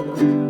Herkese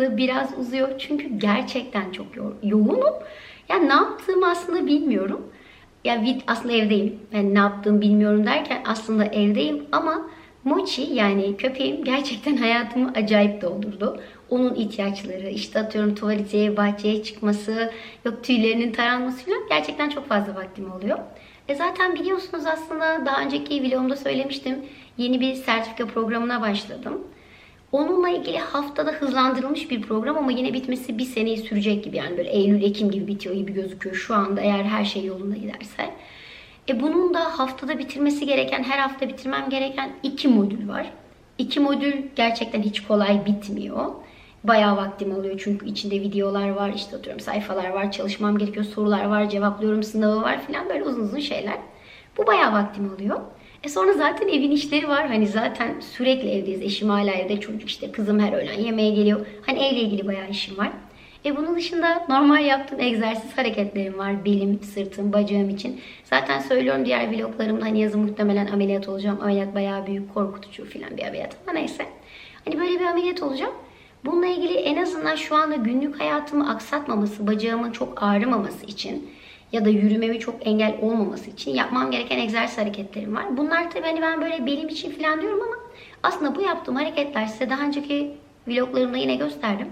arası biraz uzuyor çünkü gerçekten çok yo- yoğunum. Ya ne yaptığımı aslında bilmiyorum. Ya vid- aslında evdeyim. Yani ne yaptığımı bilmiyorum derken aslında evdeyim ama Mochi yani köpeğim gerçekten hayatımı acayip doldurdu. Onun ihtiyaçları, işte atıyorum tuvalete, bahçeye çıkması, yok tüylerinin taranması falan gerçekten çok fazla vaktim oluyor. E zaten biliyorsunuz aslında daha önceki vlogumda söylemiştim. Yeni bir sertifika programına başladım. Onunla ilgili haftada hızlandırılmış bir program ama yine bitmesi bir seneyi sürecek gibi. Yani böyle Eylül-Ekim gibi bitiyor gibi gözüküyor şu anda eğer her şey yolunda giderse. E bunun da haftada bitirmesi gereken, her hafta bitirmem gereken iki modül var. İki modül gerçekten hiç kolay bitmiyor. Bayağı vaktim alıyor çünkü içinde videolar var, işte atıyorum sayfalar var, çalışmam gerekiyor, sorular var, cevaplıyorum, sınavı var falan böyle uzun uzun şeyler. Bu bayağı vaktim alıyor. E sonra zaten evin işleri var. Hani zaten sürekli evdeyiz. Eşim hala evde, çocuk işte kızım her öğlen yemeğe geliyor. Hani evle ilgili bayağı işim var. E bunun dışında normal yaptığım egzersiz hareketlerim var. Belim, sırtım, bacağım için. Zaten söylüyorum diğer vloglarımda hani yazın muhtemelen ameliyat olacağım. Ameliyat bayağı büyük, korkutucu falan bir ameliyat ama neyse. Hani böyle bir ameliyat olacağım. Bununla ilgili en azından şu anda günlük hayatımı aksatmaması, bacağımın çok ağrımaması için ya da yürümemi çok engel olmaması için yapmam gereken egzersiz hareketlerim var. Bunlar tabii hani ben böyle belim için falan diyorum ama aslında bu yaptığım hareketler size daha önceki vloglarımda yine gösterdim.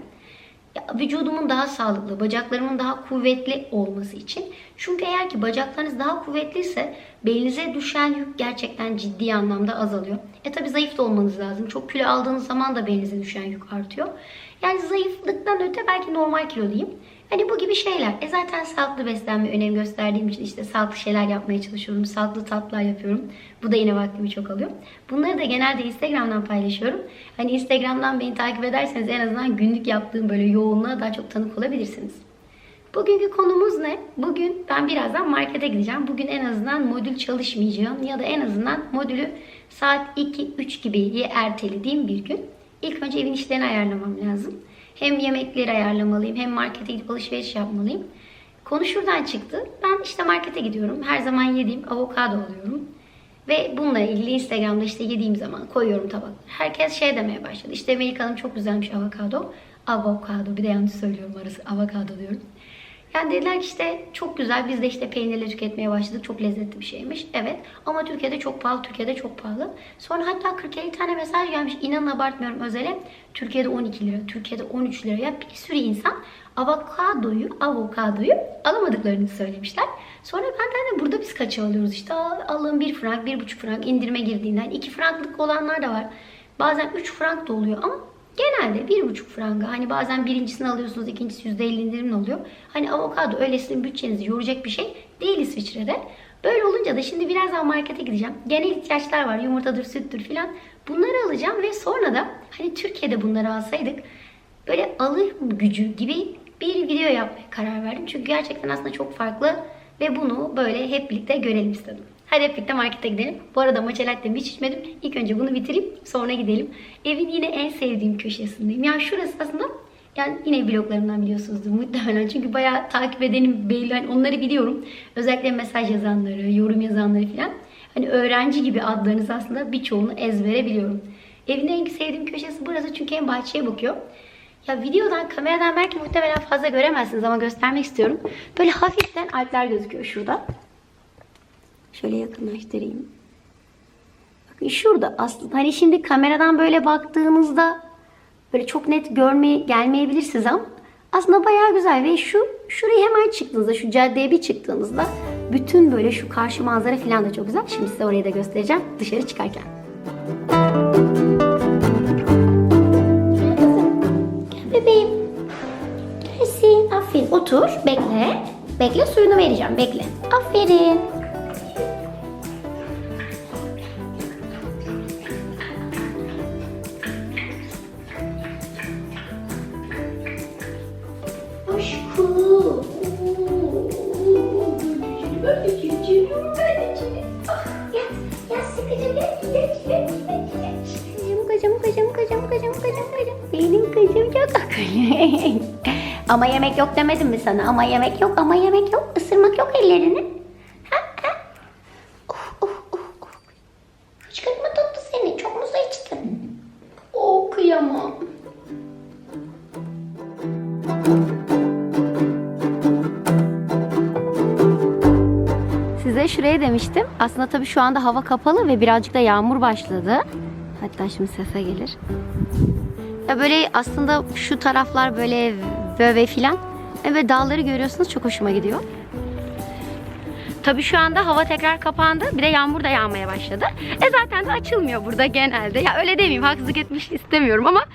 Ya, vücudumun daha sağlıklı, bacaklarımın daha kuvvetli olması için. Çünkü eğer ki bacaklarınız daha kuvvetliyse belinize düşen yük gerçekten ciddi anlamda azalıyor. E tabi zayıf da olmanız lazım. Çok kilo aldığınız zaman da belinize düşen yük artıyor. Yani zayıflıktan öte belki normal kilo diyeyim. Hani bu gibi şeyler. E zaten sağlıklı beslenme önem gösterdiğim için işte sağlıklı şeyler yapmaya çalışıyorum. Sağlıklı tatlılar yapıyorum. Bu da yine vaktimi çok alıyor. Bunları da genelde Instagram'dan paylaşıyorum. Hani Instagram'dan beni takip ederseniz en azından günlük yaptığım böyle yoğunluğa daha çok tanık olabilirsiniz. Bugünkü konumuz ne? Bugün ben birazdan markete gideceğim. Bugün en azından modül çalışmayacağım ya da en azından modülü saat 2-3 gibi ertelediğim bir gün. İlk önce evin işlerini ayarlamam lazım. Hem yemekleri ayarlamalıyım hem markete gidip alışveriş yapmalıyım. Konu şuradan çıktı. Ben işte markete gidiyorum. Her zaman yediğim avokado alıyorum. Ve bununla ilgili Instagram'da işte yediğim zaman koyuyorum tabaklara. Herkes şey demeye başladı. İşte Melike Hanım çok güzelmiş avokado. Avokado bir de yanlış söylüyorum arası avokado diyorum. Yani dediler ki işte çok güzel biz de işte peynirle tüketmeye başladık. Çok lezzetli bir şeymiş. Evet ama Türkiye'de çok pahalı. Türkiye'de çok pahalı. Sonra hatta 40-50 tane mesaj gelmiş. İnanın abartmıyorum özele. Türkiye'de 12 lira, Türkiye'de 13 lira. Ya bir sürü insan avokadoyu, avokadoyu alamadıklarını söylemişler. Sonra ben de hani burada biz kaça alıyoruz işte alın 1 frank, 1,5 frank indirime girdiğinden 2 franklık olanlar da var. Bazen 3 frank da oluyor ama Genelde bir buçuk franga. Hani bazen birincisini alıyorsunuz, ikincisi yüzde elli indirimli oluyor. Hani avokado öylesine bütçenizi yoracak bir şey değil İsviçre'de. Böyle olunca da şimdi birazdan markete gideceğim. Genel ihtiyaçlar var. Yumurtadır, süttür filan. Bunları alacağım ve sonra da hani Türkiye'de bunları alsaydık böyle alım gücü gibi bir video yapmaya karar verdim. Çünkü gerçekten aslında çok farklı ve bunu böyle hep birlikte görelim istedim. Hadi hep birlikte markete gidelim. Bu arada matcha latte'mi hiç içmedim. İlk önce bunu bitireyim sonra gidelim. Evin yine en sevdiğim köşesindeyim. Yani şurası aslında yani yine vloglarımdan biliyorsunuzdur muhtemelen. Çünkü bayağı takip edenim belli. Hani onları biliyorum. Özellikle mesaj yazanları, yorum yazanları falan. Hani öğrenci gibi adlarınız aslında birçoğunu ezbere biliyorum. Evin en sevdiğim köşesi burası çünkü hem bahçeye bakıyor. Ya videodan, kameradan belki muhtemelen fazla göremezsiniz ama göstermek istiyorum. Böyle hafiften alpler gözüküyor şurada. Şöyle yakınlaştırayım. Bakın şurada aslında. Hani şimdi kameradan böyle baktığınızda böyle çok net görmeye gelmeyebilirsiniz ama aslında bayağı güzel ve şu şuraya hemen çıktığınızda şu caddeye bir çıktığınızda bütün böyle şu karşı manzara falan da çok güzel. Şimdi size orayı da göstereceğim dışarı çıkarken. Bebeğim. Gelsin. Aferin. Otur. Bekle. Bekle suyunu vereceğim. Bekle. Aferin. ama yemek yok demedim mi sana? Ama yemek yok, ama yemek yok. Isırmak yok ellerini. Ha, ha. Of, of, of. Hıçkırtma tuttu seni. Çok mu su içtin? Oh, kıyamam. Size şuraya demiştim. Aslında tabii şu anda hava kapalı ve birazcık da yağmur başladı. Hatta şimdi sese gelir. Ya böyle aslında şu taraflar böyle böyle filan. Ve dağları görüyorsunuz çok hoşuma gidiyor. Tabii şu anda hava tekrar kapandı. Bir de yağmur da yağmaya başladı. E zaten de açılmıyor burada genelde. Ya öyle demeyeyim haksızlık etmiş istemiyorum ama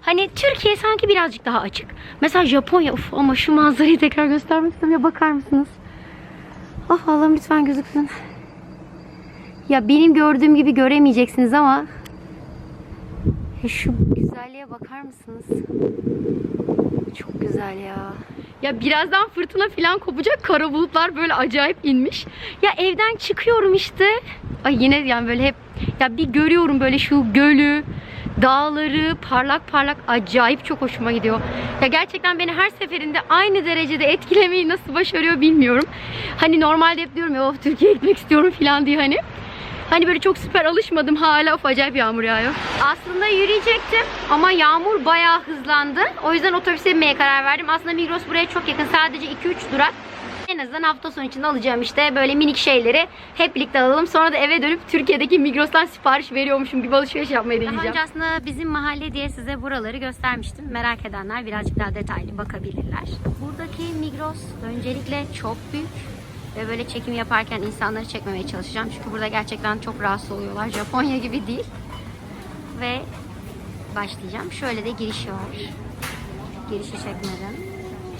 hani Türkiye sanki birazcık daha açık. Mesela Japonya uf ama şu manzarayı tekrar göstermek istiyorum ya bakar mısınız? Ah Allah'ım lütfen gözüksün. Ya benim gördüğüm gibi göremeyeceksiniz ama şu güzelliğe bakar mısınız? Çok güzel ya. Ya birazdan fırtına falan kopacak. Kara bulutlar böyle acayip inmiş. Ya evden çıkıyorum işte. Ay yine yani böyle hep ya bir görüyorum böyle şu gölü, dağları parlak parlak acayip çok hoşuma gidiyor. Ya gerçekten beni her seferinde aynı derecede etkilemeyi nasıl başarıyor bilmiyorum. Hani normalde hep diyorum ya of Türkiye'ye gitmek istiyorum falan diye hani. Hani böyle çok süper alışmadım hala of acayip yağmur yağıyor. Aslında yürüyecektim ama yağmur bayağı hızlandı. O yüzden otobüse binmeye karar verdim. Aslında Migros buraya çok yakın. Sadece 2-3 durak. En azından hafta sonu için alacağım işte böyle minik şeyleri hep birlikte alalım. Sonra da eve dönüp Türkiye'deki Migros'tan sipariş veriyormuşum gibi alışveriş yapmayı deneyeceğim. Daha önce aslında bizim mahalle diye size buraları göstermiştim. Merak edenler birazcık daha detaylı bakabilirler. Buradaki Migros öncelikle çok büyük. Ve böyle çekim yaparken insanları çekmemeye çalışacağım. Çünkü burada gerçekten çok rahatsız oluyorlar. Japonya gibi değil. Ve başlayacağım. Şöyle de girişi var. Girişi çekmedim.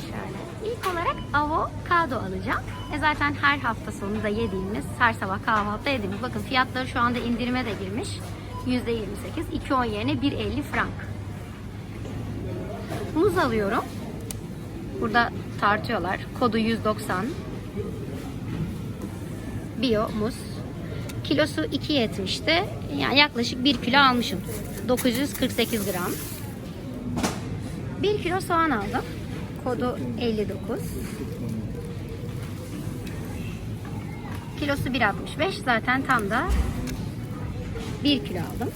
Şöyle. İlk olarak avokado alacağım. E zaten her hafta sonunda yediğimiz, her sabah kahvaltıda yediğimiz. Bakın fiyatları şu anda indirime de girmiş. %28. 2.10 yerine 1.50 frank. Muz alıyorum. Burada tartıyorlar. Kodu 190. Bio muz. Kilosu 2.70'ti. Yani yaklaşık 1 kilo almışım. 948 gram. 1 kilo soğan aldım. Kodu 59. Kilosu 1.65. Zaten tam da 1 kilo aldım.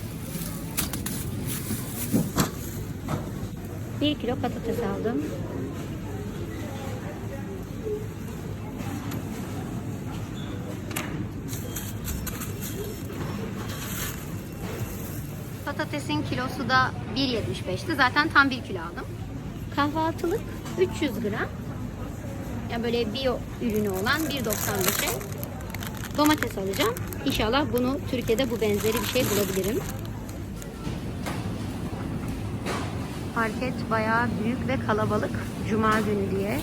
1 kilo patates aldım. Patatesin kilosu da 1.75'ti. Zaten tam 1 kilo aldım. Kahvaltılık 300 gram. Yani böyle bio ürünü olan 1.95'e domates alacağım. İnşallah bunu Türkiye'de bu benzeri bir şey bulabilirim. Market bayağı büyük ve kalabalık. Cuma günü diye.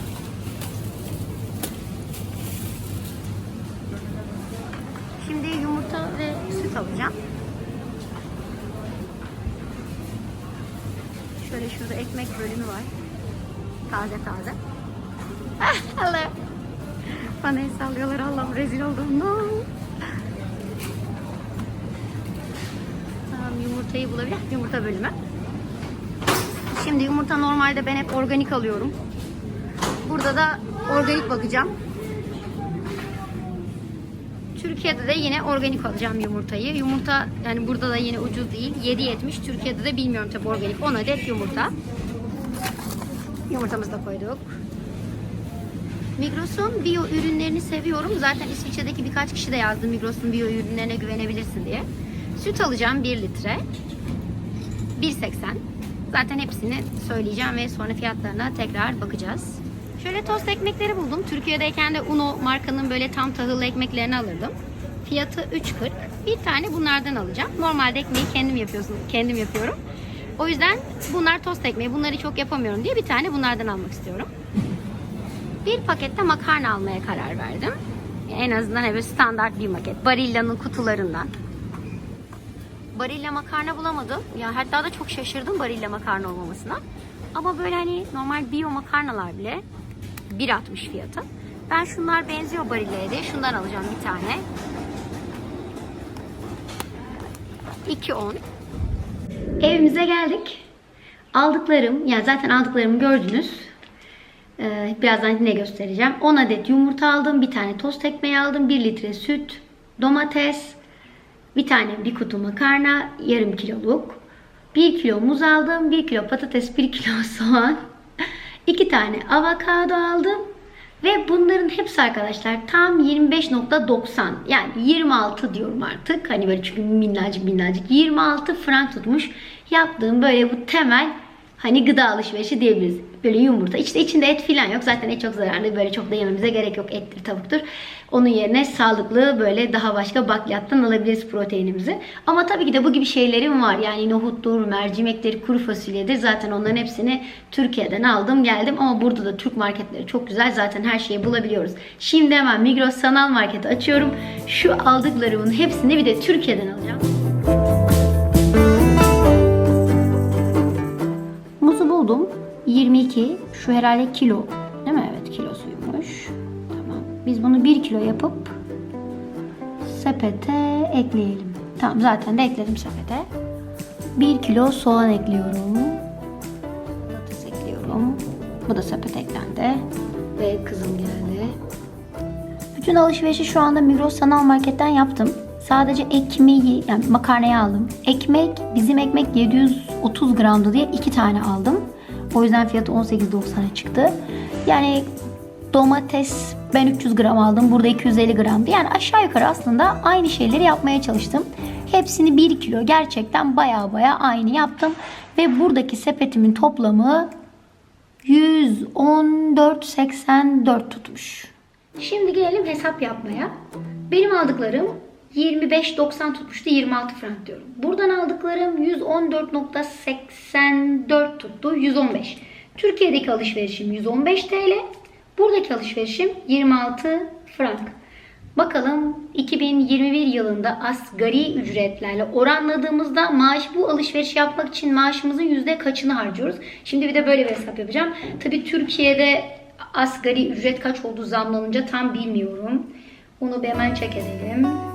Şimdi yumurta ve süt alacağım. Şöyle şurada ekmek bölümü var. Taze taze. Ah, Allah. Bana el sallıyorlar Allah'ım rezil oldum. No. Tamam yumurtayı bulabilir. Yumurta bölümü. Şimdi yumurta normalde ben hep organik alıyorum. Burada da organik bakacağım. Türkiye'de de yine organik alacağım yumurtayı. Yumurta yani burada da yine ucuz değil. 7.70. Türkiye'de de bilmiyorum tabii organik. 10 adet yumurta. Yumurtamızı da koyduk. Migros'un biyo ürünlerini seviyorum. Zaten İsviçre'deki birkaç kişi de yazdı Migros'un biyo ürünlerine güvenebilirsin diye. Süt alacağım 1 litre. 1.80. Zaten hepsini söyleyeceğim ve sonra fiyatlarına tekrar bakacağız. Şöyle tost ekmekleri buldum. Türkiye'deyken de Uno markanın böyle tam tahıllı ekmeklerini alırdım. Fiyatı 3.40. Bir tane bunlardan alacağım. Normalde ekmeği kendim yapıyorsun, kendim yapıyorum. O yüzden bunlar tost ekmeği. Bunları çok yapamıyorum diye bir tane bunlardan almak istiyorum. Bir pakette makarna almaya karar verdim. En azından evet standart bir paket. Barilla'nın kutularından. Barilla makarna bulamadım. Ya hatta da çok şaşırdım Barilla makarna olmamasına. Ama böyle hani normal bio makarnalar bile 1.60 fiyatı. Ben şunlar benziyor Barilla'ya diye şundan alacağım bir tane. 2.10 Evimize geldik. Aldıklarım, yani zaten aldıklarımı gördünüz. Ee, birazdan yine göstereceğim. 10 adet yumurta aldım, bir tane tost ekmeği aldım, 1 litre süt, domates, bir tane bir kutu makarna, yarım kiloluk. 1 kilo muz aldım, 1 kilo patates, 1 kilo soğan, 2 tane avokado aldım. Ve bunların hepsi arkadaşlar tam 25.90 yani 26 diyorum artık. Hani böyle çünkü minnacık minnacık 26 frank tutmuş. Yaptığım böyle bu temel hani gıda alışverişi diyebiliriz. Böyle yumurta. İşte içinde et filan yok. Zaten et çok zararlı. Böyle çok da yememize gerek yok. Ettir, tavuktur. Onun yerine sağlıklı böyle daha başka bakliyattan alabiliriz proteinimizi. Ama tabii ki de bu gibi şeylerim var. Yani nohuttur, mercimektir, kuru fasulyedir. Zaten onların hepsini Türkiye'den aldım geldim. Ama burada da Türk marketleri çok güzel. Zaten her şeyi bulabiliyoruz. Şimdi hemen Migros Sanal Market'i açıyorum. Şu aldıklarımın hepsini bir de Türkiye'den alacağım. Muzu buldum. 22. Şu herhalde kilo. Değil mi? Evet kilosuymuş. Tamam. Biz bunu 1 kilo yapıp sepete ekleyelim. Tamam zaten de ekledim sepete. 1 kilo soğan ekliyorum. Domates ekliyorum. Bu da sepete eklendi. Ve kızım geldi. Bütün alışverişi şu anda Migros Sanal Market'ten yaptım. Sadece ekmeği yani makarnayı aldım. Ekmek bizim ekmek 730 gramdı diye iki tane aldım. O yüzden fiyatı 18.90'a çıktı. Yani domates ben 300 gram aldım. Burada 250 gramdı. Yani aşağı yukarı aslında aynı şeyleri yapmaya çalıştım. Hepsini 1 kilo gerçekten baya baya aynı yaptım. Ve buradaki sepetimin toplamı 114.84 tutmuş. Şimdi gelelim hesap yapmaya. Benim aldıklarım 25.90 tutmuştu 26 frank diyorum. Buradan aldıklarım 114.84 tuttu 115. Türkiye'deki alışverişim 115 TL. Buradaki alışverişim 26 frank. Bakalım 2021 yılında asgari ücretlerle oranladığımızda maaş bu alışveriş yapmak için maaşımızın yüzde kaçını harcıyoruz? Şimdi bir de böyle bir hesap yapacağım. Tabi Türkiye'de asgari ücret kaç olduğu zamlanınca tam bilmiyorum. Onu bir hemen check edelim.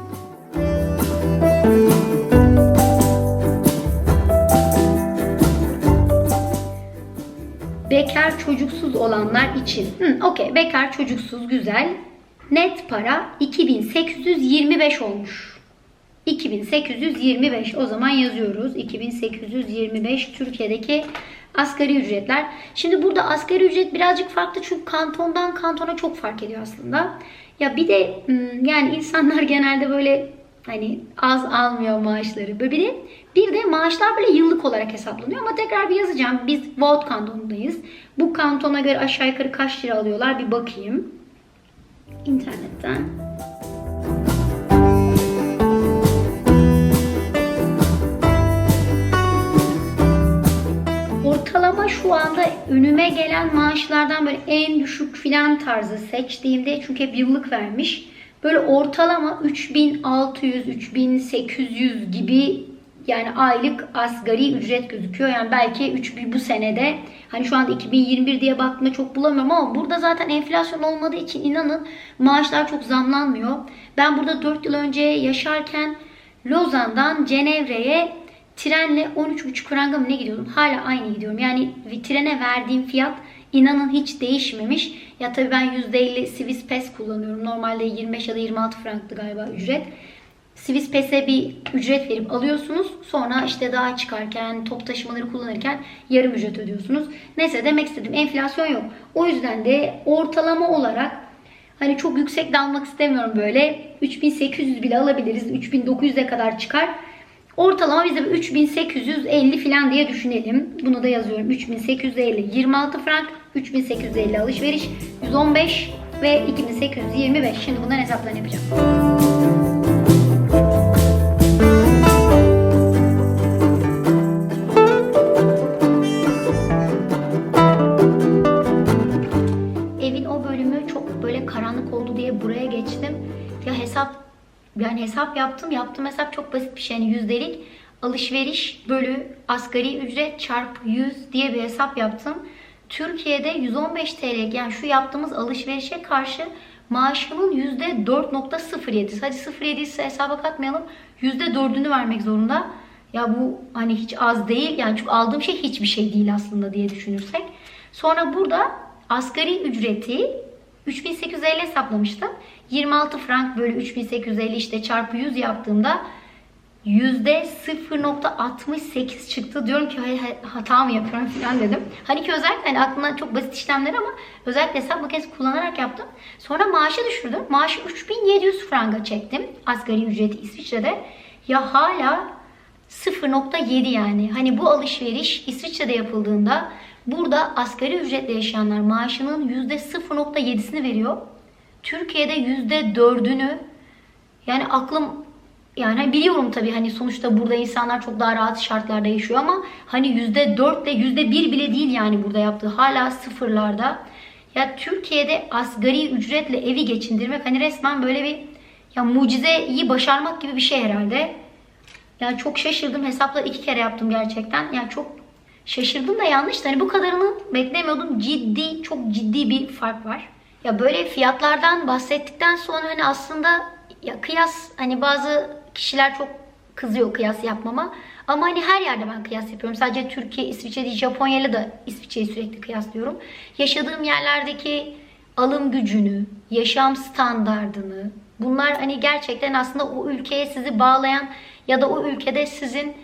Bekar çocuksuz olanlar için. Hı, Okey bekar çocuksuz güzel. Net para 2825 olmuş. 2825 o zaman yazıyoruz. 2825 Türkiye'deki asgari ücretler. Şimdi burada asgari ücret birazcık farklı çünkü kantondan kantona çok fark ediyor aslında. Ya bir de hmm, yani insanlar genelde böyle hani az almıyor maaşları. Böyle bir de bir de maaşlar böyle yıllık olarak hesaplanıyor ama tekrar bir yazacağım. Biz Vaud kantonundayız. Bu kantona göre aşağı yukarı kaç lira alıyorlar bir bakayım. İnternetten. Ortalama şu anda önüme gelen maaşlardan böyle en düşük filan tarzı seçtiğimde çünkü hep yıllık vermiş. böyle ortalama 3600 3800 gibi yani aylık asgari ücret gözüküyor. Yani belki 3000 bu senede hani şu anda 2021 diye baktığımda çok bulamıyorum ama burada zaten enflasyon olmadığı için inanın maaşlar çok zamlanmıyor. Ben burada 4 yıl önce yaşarken Lozan'dan Cenevre'ye trenle 13,5 franga mı ne gidiyordum? Hala aynı gidiyorum. Yani trene verdiğim fiyat inanın hiç değişmemiş. Ya tabii ben %50 Swiss Pass kullanıyorum. Normalde 25 ya da 26 franktı galiba ücret. Swiss Pass'e bir ücret verip alıyorsunuz. Sonra işte daha çıkarken, top taşımaları kullanırken yarım ücret ödüyorsunuz. Neyse demek istedim enflasyon yok. O yüzden de ortalama olarak hani çok yüksek de almak istemiyorum böyle. 3800 bile alabiliriz. 3900'e kadar çıkar. Ortalama bize 3850 falan diye düşünelim. Bunu da yazıyorum. 3850 26 frank, 3850 alışveriş, 115 ve 2825. Şimdi bunların hesaplarını yapacağım. Böyle karanlık oldu diye buraya geçtim. Ya hesap yani hesap yaptım. Yaptığım hesap çok basit bir şey. Yani yüzdelik alışveriş bölü asgari ücret çarpı 100 diye bir hesap yaptım. Türkiye'de 115 TL yani şu yaptığımız alışverişe karşı maaşımın %4.07. Hadi 0.7 ise hesaba katmayalım. %4'ünü vermek zorunda. Ya bu hani hiç az değil. Yani çünkü aldığım şey hiçbir şey değil aslında diye düşünürsek. Sonra burada asgari ücreti 3850 hesaplamıştım. 26 frank bölü 3850 işte çarpı 100 yaptığımda yüzde 0.68 çıktı. Diyorum ki "Hay- hay- hata mı yapıyorum falan dedim. Hani ki özellikle hani aklımda çok basit işlemler ama özellikle hesap makinesi kullanarak yaptım. Sonra maaşı düşürdüm. Maaşı 3700 franga çektim. Asgari ücreti İsviçre'de. Ya hala 0.7 yani. Hani bu alışveriş İsviçre'de yapıldığında burada asgari ücretle yaşayanlar maaşının %0.7'sini veriyor. Türkiye'de %4'ünü yani aklım yani biliyorum tabii hani sonuçta burada insanlar çok daha rahat şartlarda yaşıyor ama hani %4 ile %1 bile değil yani burada yaptığı hala sıfırlarda. Ya Türkiye'de asgari ücretle evi geçindirmek hani resmen böyle bir ya mucizeyi başarmak gibi bir şey herhalde. Ya çok şaşırdım. Hesapları iki kere yaptım gerçekten. Ya çok şaşırdım da yanlış. Hani bu kadarını beklemiyordum. Ciddi, çok ciddi bir fark var. Ya böyle fiyatlardan bahsettikten sonra hani aslında ya kıyas hani bazı kişiler çok kızıyor kıyas yapmama. Ama hani her yerde ben kıyas yapıyorum. Sadece Türkiye, İsviçre değil, Japonya'yla da İsviçre'yi sürekli kıyaslıyorum. Yaşadığım yerlerdeki alım gücünü, yaşam standardını, bunlar hani gerçekten aslında o ülkeye sizi bağlayan ya da o ülkede sizin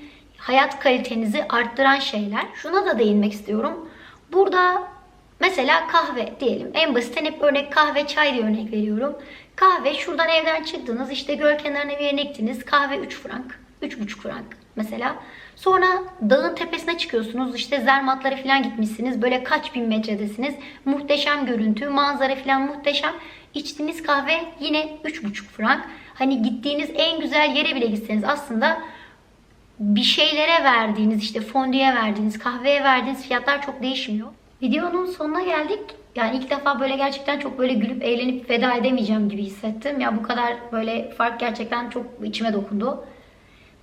hayat kalitenizi arttıran şeyler. Şuna da değinmek istiyorum. Burada mesela kahve diyelim. En basitten hep örnek kahve, çay diye örnek veriyorum. Kahve şuradan evden çıktınız işte göl kenarına bir yerine gittiniz. Kahve 3 frank, 3,5 frank mesela. Sonra dağın tepesine çıkıyorsunuz. işte zermatlara falan gitmişsiniz. Böyle kaç bin metredesiniz. Muhteşem görüntü, manzara falan muhteşem. İçtiğiniz kahve yine 3,5 frank. Hani gittiğiniz en güzel yere bile gitseniz aslında bir şeylere verdiğiniz işte fondüye verdiğiniz, kahveye verdiğiniz fiyatlar çok değişmiyor. Videonun sonuna geldik. Yani ilk defa böyle gerçekten çok böyle gülüp eğlenip veda edemeyeceğim gibi hissettim. Ya bu kadar böyle fark gerçekten çok içime dokundu.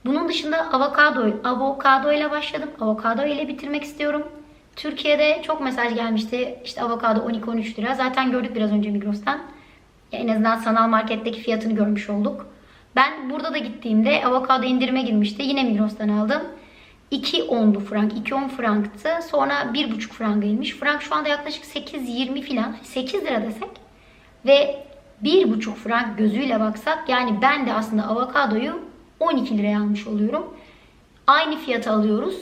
Bunun dışında avokado, avokado ile başladım. Avokado ile bitirmek istiyorum. Türkiye'de çok mesaj gelmişti. İşte avokado 12-13 lira. Zaten gördük biraz önce Migros'tan. Ya en azından sanal marketteki fiyatını görmüş olduk. Ben burada da gittiğimde avokado indirime girmişti. Yine Migros'tan aldım. 2.10'du frank. 2.10 franktı. Sonra 1.5 franga inmiş. Frank şu anda yaklaşık 8.20 filan. 8 lira desek. Ve 1.5 frank gözüyle baksak yani ben de aslında avokadoyu 12 liraya almış oluyorum. Aynı fiyata alıyoruz.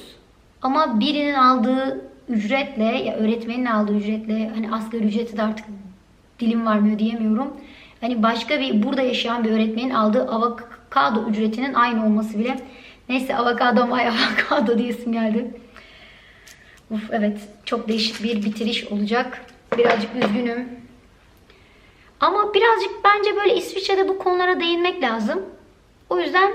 Ama birinin aldığı ücretle ya öğretmenin aldığı ücretle hani asgari ücreti de artık dilim varmıyor diyemiyorum. Hani başka bir burada yaşayan bir öğretmenin aldığı avokado ücretinin aynı olması bile. Neyse avokado vay avokado diyesim geldi. Uf evet çok değişik bir bitiriş olacak. Birazcık üzgünüm. Ama birazcık bence böyle İsviçre'de bu konulara değinmek lazım. O yüzden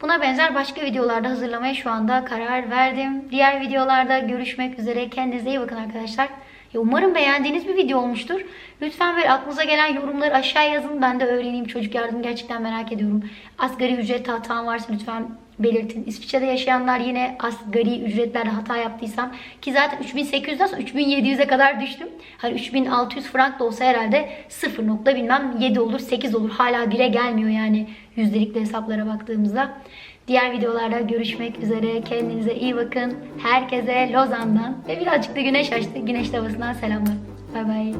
buna benzer başka videolarda hazırlamaya şu anda karar verdim. Diğer videolarda görüşmek üzere. Kendinize iyi bakın arkadaşlar. Ya umarım beğendiğiniz bir video olmuştur. Lütfen böyle aklınıza gelen yorumları aşağı yazın. Ben de öğreneyim. Çocuk yardım gerçekten merak ediyorum. Asgari ücret hatam varsa lütfen belirtin. İsviçre'de yaşayanlar yine asgari ücretlerde hata yaptıysam ki zaten 3800'den sonra 3700'e kadar düştüm. Hani 3600 frank da olsa herhalde 0 nokta bilmem 7 olur 8 olur. Hala dile gelmiyor yani yüzdelikli hesaplara baktığımızda. Diğer videolarda görüşmek üzere. Kendinize iyi bakın. Herkese Lozan'dan ve birazcık da güneş açtı. Güneş havasından selamlar. Bay bay.